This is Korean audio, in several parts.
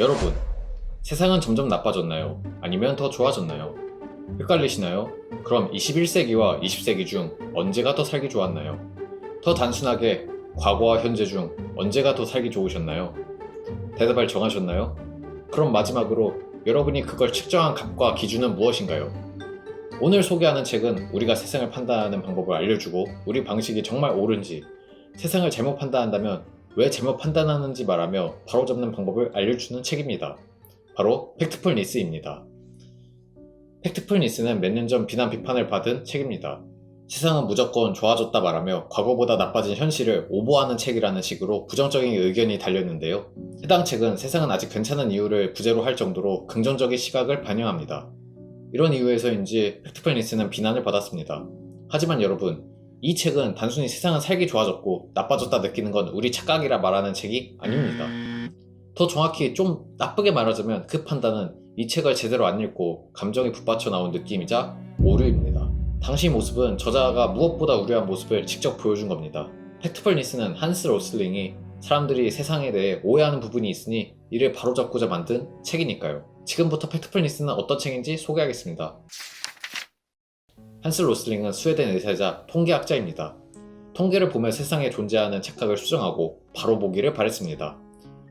여러분, 세상은 점점 나빠졌나요? 아니면 더 좋아졌나요? 헷갈리시나요? 그럼 21세기와 20세기 중 언제가 더 살기 좋았나요? 더 단순하게 과거와 현재 중 언제가 더 살기 좋으셨나요? 대답을 정하셨나요? 그럼 마지막으로 여러분이 그걸 측정한 값과 기준은 무엇인가요? 오늘 소개하는 책은 우리가 세상을 판단하는 방법을 알려주고 우리 방식이 정말 옳은지 세상을 잘못 판단한다면 왜 잘못 판단하는지 말하며 바로잡는 방법을 알려주는 책입니다. 바로 팩트풀 니스입니다. 팩트풀 니스는 몇 년 전 비난 비판을 받은 책입니다. 세상은 무조건 좋아졌다 말하며 과거보다 나빠진 현실을 오보하는 책이라는 식으로 부정적인 의견이 달렸는데요. 해당 책은 세상은 아직 괜찮은 이유를 부제로 할 정도로 긍정적인 시각을 반영합니다. 이런 이유에서인지 팩트풀 니스는 비난을 받았습니다. 하지만 여러분, 이 책은 단순히 세상은 살기 좋아졌고 나빠졌다 느끼는 건 우리 착각이라 말하는 책이 아닙니다. 더 정확히 좀 나쁘게 말하자면 그 판단은 이 책을 제대로 안 읽고 감정이 북받쳐 나온 느낌이자 오류입니다. 당시 모습은 저자가 무엇보다 우려한 모습을 직접 보여준 겁니다. 팩트풀 니스는 한스 로슬링이 사람들이 세상에 대해 오해하는 부분이 있으니 이를 바로잡고자 만든 책이니까요. 지금부터 팩트풀 니스는 어떤 책인지 소개하겠습니다. 한스 로슬링은 스웨덴 의사이자 통계학자입니다. 통계를 보며 세상에 존재하는 착각을 수정하고 바로 보기를 바랬습니다.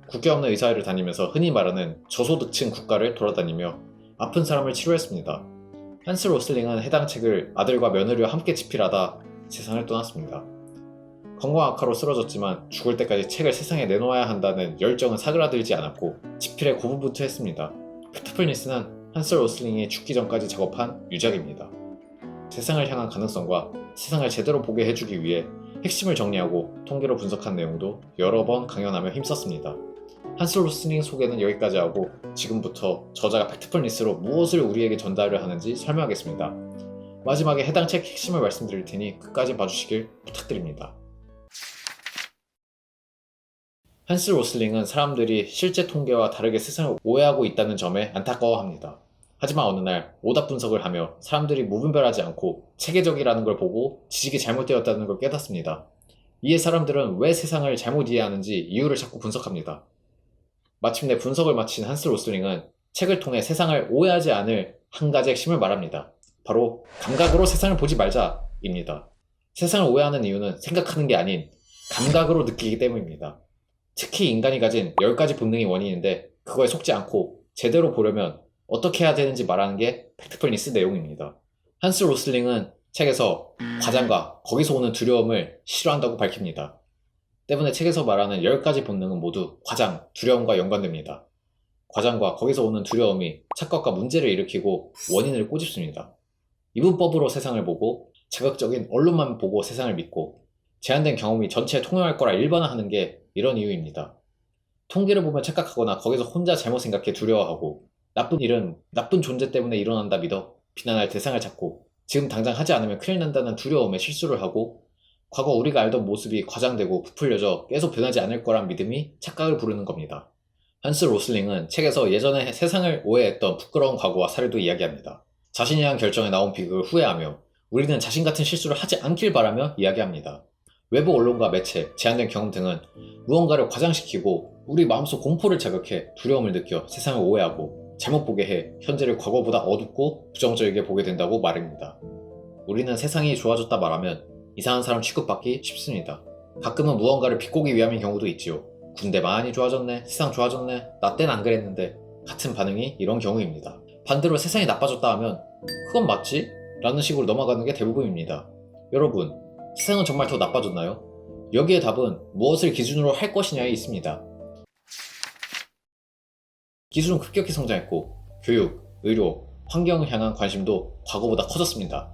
국계 없는 의사회를 다니면서 흔히 말하는 저소득층 국가를 돌아다니며 아픈 사람을 치료했습니다. 한스 로슬링은 해당 책을 아들과 며느리와 함께 집필하다 세상을 떠났습니다. 건강 악화로 쓰러졌지만 죽을 때까지 책을 세상에 내놓아야 한다는 열정은 사그라들지 않았고 집필에 고분분투했습니다. 팩트풀니스는 한스 로슬링이 죽기 전까지 작업한 유작입니다. 세상을 향한 가능성과 세상을 제대로 보게 해주기 위해 핵심을 정리하고 통계로 분석한 내용도 여러 번 강연하며 힘썼습니다. 한스 로슬링 소개는 여기까지 하고 지금부터 저자가 팩트풀니스로 무엇을 우리에게 전달을 하는지 설명하겠습니다. 마지막에 해당 책 핵심을 말씀드릴 테니 끝까지 봐주시길 부탁드립니다. 한스 로슬링은 사람들이 실제 통계와 다르게 세상을 오해하고 있다는 점에 안타까워합니다. 하지만 어느 날 오답 분석을 하며 사람들이 무분별하지 않고 체계적이라는 걸 보고 지식이 잘못되었다는 걸 깨닫습니다. 이에 사람들은 왜 세상을 잘못 이해하는지 이유를 찾고 분석합니다. 마침내 분석을 마친 한스 로슬링은 책을 통해 세상을 오해하지 않을 한 가지 핵심을 말합니다. 바로 감각으로 세상을 보지 말자입니다. 세상을 오해하는 이유는 생각하는 게 아닌 감각으로 느끼기 때문입니다. 특히 인간이 가진 10가지 본능이 원인인데 그거에 속지 않고 제대로 보려면 어떻게 해야 되는지 말하는 게 팩트풀니스 내용입니다. 한스 로슬링은 책에서 과장과 거기서 오는 두려움을 싫어한다고 밝힙니다. 때문에 책에서 말하는 10가지 본능은 모두 과장, 두려움과 연관됩니다. 과장과 거기서 오는 두려움이 착각과 문제를 일으키고 원인을 꼬집습니다. 이분법으로 세상을 보고 자극적인 언론만 보고 세상을 믿고 제한된 경험이 전체에 통용할 거라 일반화하는 게 이런 이유입니다. 통계를 보면 착각하거나 거기서 혼자 잘못 생각해 두려워하고 나쁜 일은 나쁜 존재 때문에 일어난다 믿어 비난할 대상을 찾고 지금 당장 하지 않으면 큰일 난다는 두려움에 실수를 하고 과거 우리가 알던 모습이 과장되고 부풀려져 계속 변하지 않을 거란 믿음이 착각을 부르는 겁니다. 한스 로슬링은 책에서 예전에 세상을 오해했던 부끄러운 과거와 사례도 이야기합니다. 자신이 한 결정에 나온 비극을 후회하며 우리는 자신 같은 실수를 하지 않길 바라며 이야기합니다. 외부 언론과 매체, 제한된 경험 등은 무언가를 과장시키고 우리 마음속 공포를 자극해 두려움을 느껴 세상을 오해하고 잘못 보게 해 현재를 과거보다 어둡고 부정적이게 보게 된다고 말합니다. 우리는 세상이 좋아졌다 말하면 이상한 사람 취급받기 쉽습니다. 가끔은 무언가를 비꼬기 위함인 경우도 있지요. 군대 많이 좋아졌네, 세상 좋아졌네, 나 땐 안 그랬는데 같은 반응이 이런 경우입니다. 반대로 세상이 나빠졌다 하면 그건 맞지? 라는 식으로 넘어가는 게 대부분입니다. 여러분, 세상은 정말 더 나빠졌나요? 여기에 답은 무엇을 기준으로 할 것이냐에 있습니다. 기술은 급격히 성장했고 교육, 의료, 환경을 향한 관심도 과거보다 커졌습니다.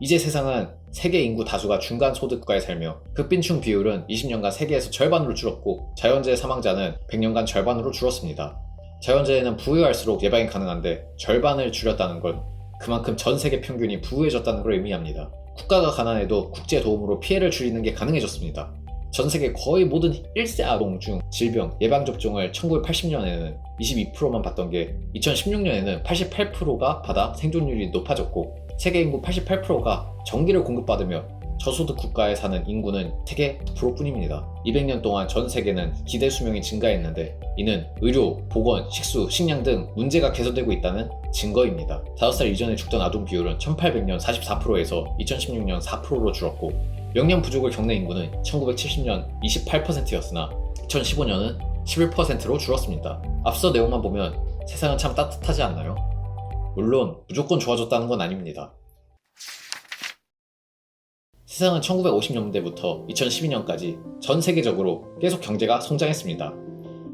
이제 세상은 세계 인구 다수가 중간 소득가에 살며 극빈충 비율은 20년간 세계에서 절반으로 줄었고 자연재해 사망자는 100년간 절반으로 줄었습니다. 자연재해는 부유할수록 예방이 가능한데 절반을 줄였다는 건 그만큼 전 세계 평균이 부유해졌다는 걸 의미합니다. 국가가 가난해도 국제 도움으로 피해를 줄이는 게 가능해졌습니다. 전 세계 거의 모든 1세 아동 중 질병 예방 접종을 1980년에는 22%만 받던 게 2016년에는 88%가 받아 생존율이 높아졌고 세계 인구 88%가 전기를 공급받으며 저소득 국가에 사는 인구는 세계 9%뿐입니다. 200년 동안 전 세계는 기대 수명이 증가했는데 이는 의료, 보건, 식수, 식량 등 문제가 개선되고 있다는 증거입니다. 5살 이전에 죽던 아동 비율은 1800년 44%에서 2016년 4%로 줄었고 영양 부족을 겪는 인구는 1970년 28%였으나 2015년은 11%로 줄었습니다. 앞서 내용만 보면 세상은 참 따뜻하지 않나요? 물론 무조건 좋아졌다는 건 아닙니다. 세상은 1950년대부터 2012년까지 전 세계적으로 계속 경제가 성장했습니다.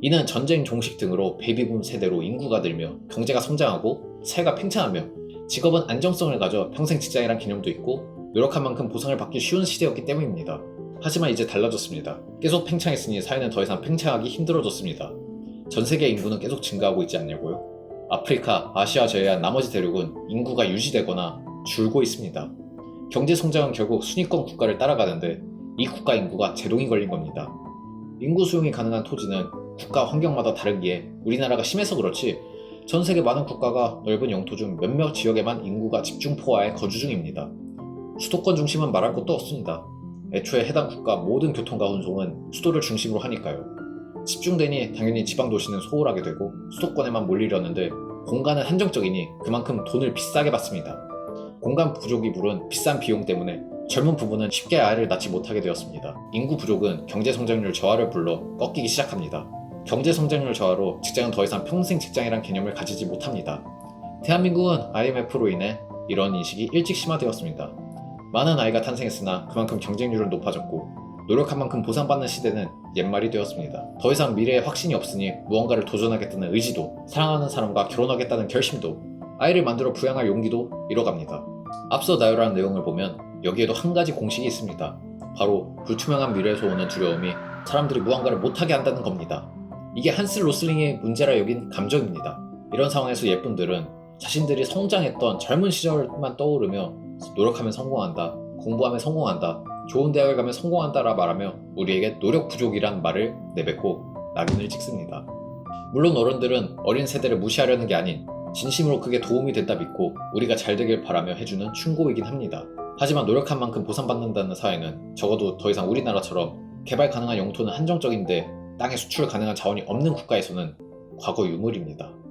이는 전쟁 종식 등으로 베이비붐 세대로 인구가 늘며 경제가 성장하고 사회가 팽창하며 직업은 안정성을 가져 평생 직장이란 개념도 있고 노력한 만큼 보상을 받기 쉬운 시대였기 때문입니다. 하지만 이제 달라졌습니다. 계속 팽창했으니 사회는 더 이상 팽창하기 힘들어졌습니다. 전 세계 인구는 계속 증가하고 있지 않냐고요? 아프리카, 아시아 제외한 나머지 대륙은 인구가 유지되거나 줄고 있습니다. 경제 성장은 결국 순위권 국가를 따라가는데 이 국가 인구가 제동이 걸린 겁니다. 인구 수용이 가능한 토지는 국가 환경마다 다르기에 우리나라가 심해서 그렇지 전 세계 많은 국가가 넓은 영토 중 몇몇 지역에만 인구가 집중 포화해 거주 중입니다. 수도권 중심은 말할 것도 없습니다. 애초에 해당 국가 모든 교통과 운송은 수도를 중심으로 하니까요. 집중되니 당연히 지방 도시는 소홀하게 되고 수도권에만 몰리려는데 공간은 한정적이니 그만큼 돈을 비싸게 받습니다. 공간 부족이 물은 비싼 비용 때문에 젊은 부부는 쉽게 아이를 낳지 못하게 되었습니다. 인구 부족은 경제 성장률 저하를 불러 꺾이기 시작합니다. 경제 성장률 저하로 직장은 더 이상 평생 직장이란 개념을 가지지 못합니다. 대한민국은 IMF로 인해 이런 인식이 일찍 심화되었습니다. 많은 아이가 탄생했으나 그만큼 경쟁률은 높아졌고 노력한 만큼 보상받는 시대는 옛말이 되었습니다. 더 이상 미래에 확신이 없으니 무언가를 도전하겠다는 의지도 사랑하는 사람과 결혼하겠다는 결심도 아이를 만들어 부양할 용기도 잃어갑니다. 앞서 나열한 내용을 보면 여기에도 한 가지 공식이 있습니다. 바로 불투명한 미래에서 오는 두려움이 사람들이 무언가를 못하게 한다는 겁니다. 이게 한스 로슬링의 문제라 여긴 감정입니다. 이런 상황에서 예쁜들은 자신들이 성장했던 젊은 시절만 떠오르며 노력하면 성공한다, 공부하면 성공한다, 좋은 대학을 가면 성공한다라 말하며 우리에게 노력 부족이란 말을 내뱉고 낙인을 찍습니다. 물론 어른들은 어린 세대를 무시하려는 게 아닌 진심으로 그게 도움이 된다 믿고 우리가 잘 되길 바라며 해주는 충고이긴 합니다. 하지만 노력한 만큼 보상받는다는 사회는 적어도 더 이상 우리나라처럼 개발 가능한 영토는 한정적인데 땅에 수출 가능한 자원이 없는 국가에서는 과거 유물입니다.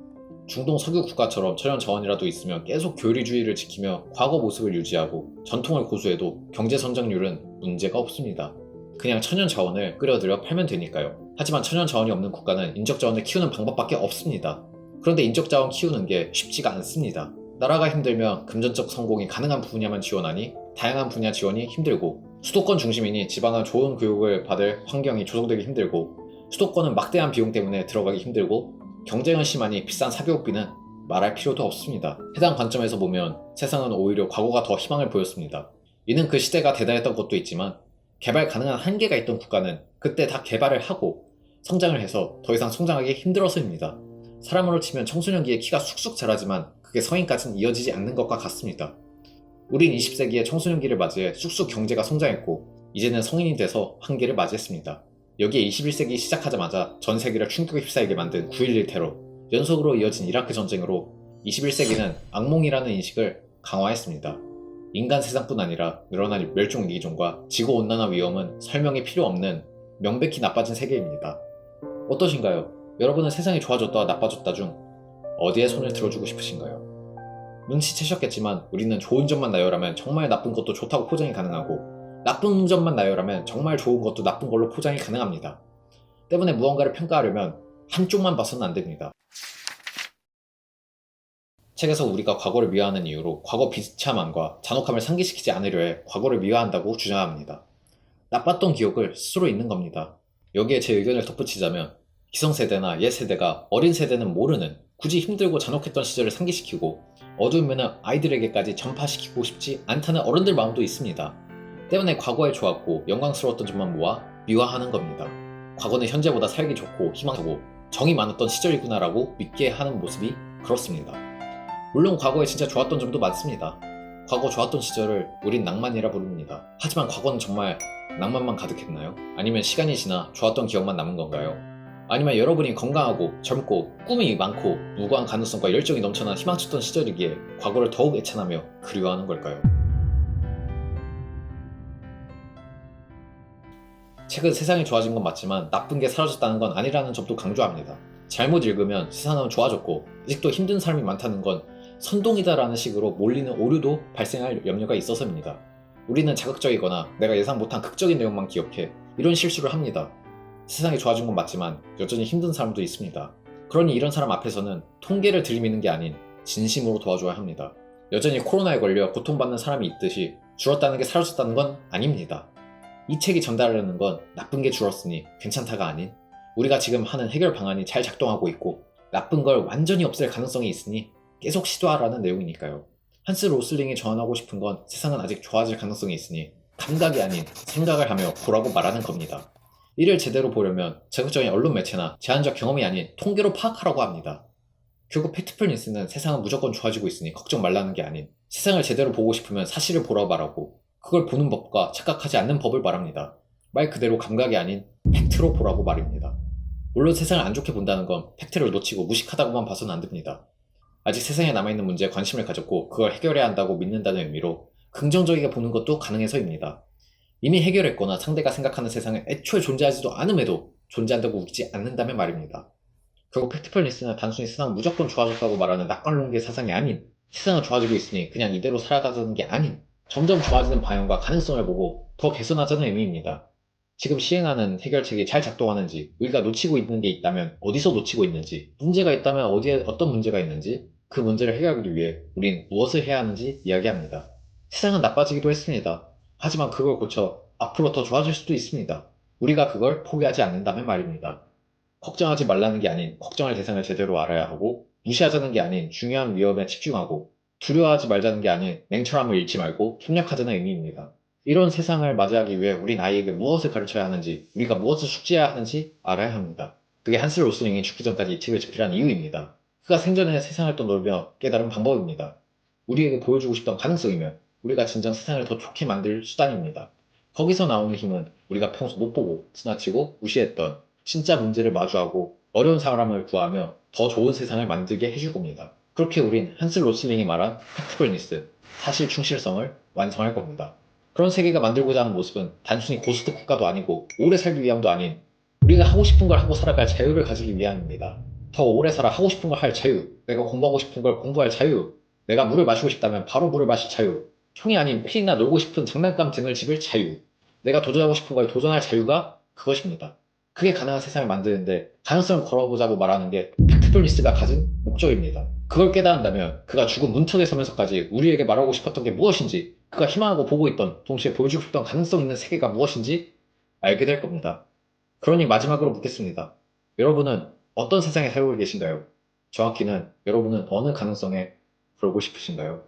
중동 석유 국가처럼 천연 자원이라도 있으면 계속 교리주의를 지키며 과거 모습을 유지하고 전통을 고수해도 경제 성장률은 문제가 없습니다. 그냥 천연 자원을 끌어들여 팔면 되니까요. 하지만 천연 자원이 없는 국가는 인적 자원을 키우는 방법밖에 없습니다. 그런데 인적 자원 키우는 게 쉽지가 않습니다. 나라가 힘들면 금전적 성공이 가능한 분야만 지원하니 다양한 분야 지원이 힘들고 수도권 중심이니 지방은 좋은 교육을 받을 환경이 조성되기 힘들고 수도권은 막대한 비용 때문에 들어가기 힘들고 경쟁은 심하니 비싼 사교육비는 말할 필요도 없습니다. 해당 관점에서 보면 세상은 오히려 과거가 더 희망을 보였습니다. 이는 그 시대가 대단했던 것도 있지만 개발 가능한 한계가 있던 국가는 그때 다 개발을 하고 성장을 해서 더 이상 성장하기 힘들어서입니다. 사람으로 치면 청소년기에 키가 쑥쑥 자라지만 그게 성인까지는 이어지지 않는 것과 같습니다. 우린 20세기에 청소년기를 맞이해 쑥쑥 경제가 성장했고 이제는 성인이 돼서 한계를 맞이했습니다. 여기에 21세기 시작하자마자 전 세계를 충격에 휩싸이게 만든 9.11 테러, 연속으로 이어진 이라크 전쟁으로 21세기는 악몽이라는 인식을 강화했습니다. 인간 세상뿐 아니라 늘어난 멸종 위기종과 지구 온난화 위험은 설명이 필요 없는 명백히 나빠진 세계입니다. 어떠신가요? 여러분은 세상이 좋아졌다와 나빠졌다 중 어디에 손을 들어주고 싶으신가요? 눈치채셨겠지만 우리는 좋은 점만 나열하면 정말 나쁜 것도 좋다고 포장이 가능하고 나쁜 점만 나열하면 정말 좋은 것도 나쁜 걸로 포장이 가능합니다. 때문에 무언가를 평가하려면 한쪽만 봐서는 안 됩니다. 책에서 우리가 과거를 미화하는 이유로 과거 비참함과 잔혹함을 상기시키지 않으려 해 과거를 미화한다고 주장합니다. 나빴던 기억을 스스로 잊는 겁니다. 여기에 제 의견을 덧붙이자면 기성세대나 옛세대가 어린 세대는 모르는 굳이 힘들고 잔혹했던 시절을 상기시키고 어두운 면을 아이들에게까지 전파시키고 싶지 않다는 어른들 마음도 있습니다. 때문에 과거에 좋았고 영광스러웠던 점만 모아 미화하는 겁니다. 과거는 현재보다 살기 좋고 희망하고 정이 많았던 시절이구나라고 믿게 하는 모습이 그렇습니다. 물론 과거에 진짜 좋았던 점도 많습니다. 과거 좋았던 시절을 우린 낭만이라 부릅니다. 하지만 과거는 정말 낭만만 가득했나요? 아니면 시간이 지나 좋았던 기억만 남은 건가요? 아니면 여러분이 건강하고 젊고 꿈이 많고 무고한 가능성과 열정이 넘쳐난 희망쳤던 시절이기에 과거를 더욱 애찬하며 그리워하는 걸까요? 최근 세상이 좋아진 건 맞지만 나쁜 게 사라졌다는 건 아니라는 점도 강조합니다. 잘못 읽으면 세상은 좋아졌고 아직도 힘든 사람이 많다는 건 선동이다라는 식으로 몰리는 오류도 발생할 염려가 있어서입니다. 우리는 자극적이거나 내가 예상 못한 극적인 내용만 기억해 이런 실수를 합니다. 세상이 좋아진 건 맞지만 여전히 힘든 사람도 있습니다. 그러니 이런 사람 앞에서는 통계를 들이미는 게 아닌 진심으로 도와줘야 합니다. 여전히 코로나에 걸려 고통받는 사람이 있듯이 줄었다는 게 사라졌다는 건 아닙니다. 이 책이 전달하려는 건 나쁜 게 줄었으니 괜찮다가 아닌 우리가 지금 하는 해결 방안이 잘 작동하고 있고 나쁜 걸 완전히 없앨 가능성이 있으니 계속 시도하라는 내용이니까요. 한스 로슬링이 전하고 싶은 건 세상은 아직 좋아질 가능성이 있으니 감각이 아닌 생각을 하며 보라고 말하는 겁니다. 이를 제대로 보려면 자극적인 언론 매체나 제한적 경험이 아닌 통계로 파악하라고 합니다. 결국 팩트풀 뉴스는 세상은 무조건 좋아지고 있으니 걱정 말라는 게 아닌 세상을 제대로 보고 싶으면 사실을 보라고 말하고 그걸 보는 법과 착각하지 않는 법을 말합니다. 말 그대로 감각이 아닌 팩트로 보라고 말입니다. 물론 세상을 안 좋게 본다는 건 팩트를 놓치고 무식하다고만 봐서는 안 됩니다. 아직 세상에 남아있는 문제에 관심을 가졌고 그걸 해결해야 한다고 믿는다는 의미로 긍정적이게 보는 것도 가능해서입니다. 이미 해결했거나 상대가 생각하는 세상에 애초에 존재하지도 않음에도 존재한다고 웃지 않는다면 말입니다. 결국 팩트풀니스는 단순히 세상은 무조건 좋아졌다고 말하는 낙관론계 사상이 아닌 세상은 좋아지고 있으니 그냥 이대로 살아가자는 게 아닌 점점 좋아지는 방향과 가능성을 보고 더 개선하자는 의미입니다. 지금 시행하는 해결책이 잘 작동하는지, 우리가 놓치고 있는 게 있다면 어디서 놓치고 있는지, 문제가 있다면 어디에 어떤 문제가 있는지, 그 문제를 해결하기 위해 우린 무엇을 해야 하는지 이야기합니다. 세상은 나빠지기도 했습니다. 하지만 그걸 고쳐 앞으로 더 좋아질 수도 있습니다. 우리가 그걸 포기하지 않는다면 말입니다. 걱정하지 말라는 게 아닌 걱정할 대상을 제대로 알아야 하고, 무시하자는 게 아닌 중요한 위험에 집중하고, 두려워하지 말자는 게 아닌 냉철함을 잃지 말고 협력하자는 의미입니다. 이런 세상을 맞이하기 위해 우린 아이에게 무엇을 가르쳐야 하는지, 우리가 무엇을 숙지해야 하는지 알아야 합니다. 그게 한스 로스링이 죽기 전까지 이 책을 집필한 이유입니다. 그가 생전에 세상을 떠놀며 깨달은 방법입니다. 우리에게 보여주고 싶던 가능성이면 우리가 진정 세상을 더 좋게 만들 수단입니다. 거기서 나오는 힘은 우리가 평소 못 보고 지나치고 무시했던 진짜 문제를 마주하고 어려운 사람을 구하며 더 좋은 세상을 만들게 해줄 겁니다. 그렇게 우린 한스 로슬링이 말한 팩트풀니스, 사실 충실성을 완성할 겁니다. 그런 세계가 만들고자 하는 모습은 단순히 고스트 국가도 아니고 오래 살기 위함도 아닌 우리가 하고 싶은 걸 하고 살아갈 자유를 가지기 위함입니다. 더 오래 살아 하고 싶은 걸 할 자유, 내가 공부하고 싶은 걸 공부할 자유, 내가 물을 마시고 싶다면 바로 물을 마실 자유, 형이 아닌 팬이나 놀고 싶은 장난감 등을 집을 자유, 내가 도전하고 싶은 거에 도전할 자유가 그것입니다. 그게 가능한 세상을 만드는데 가능성을 걸어보자고 말하는 게 팩트풀니스가 가진 목적입니다. 그걸 깨닫는다면 그가 죽은 문턱에 서면서까지 우리에게 말하고 싶었던 게 무엇인지 그가 희망하고 보고 있던 동시에 보여주고 싶던 가능성 있는 세계가 무엇인지 알게 될 겁니다. 그러니 마지막으로 묻겠습니다. 여러분은 어떤 세상에 살고 계신가요? 정확히는 여러분은 어느 가능성에 그러고 싶으신가요?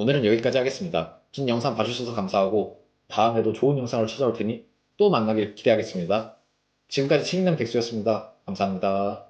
오늘은 여기까지 하겠습니다. 긴 영상 봐주셔서 감사하고 다음에도 좋은 영상으로 찾아올 테니 또 만나길 기대하겠습니다. 지금까지 책 읽는 백수였습니다. 감사합니다.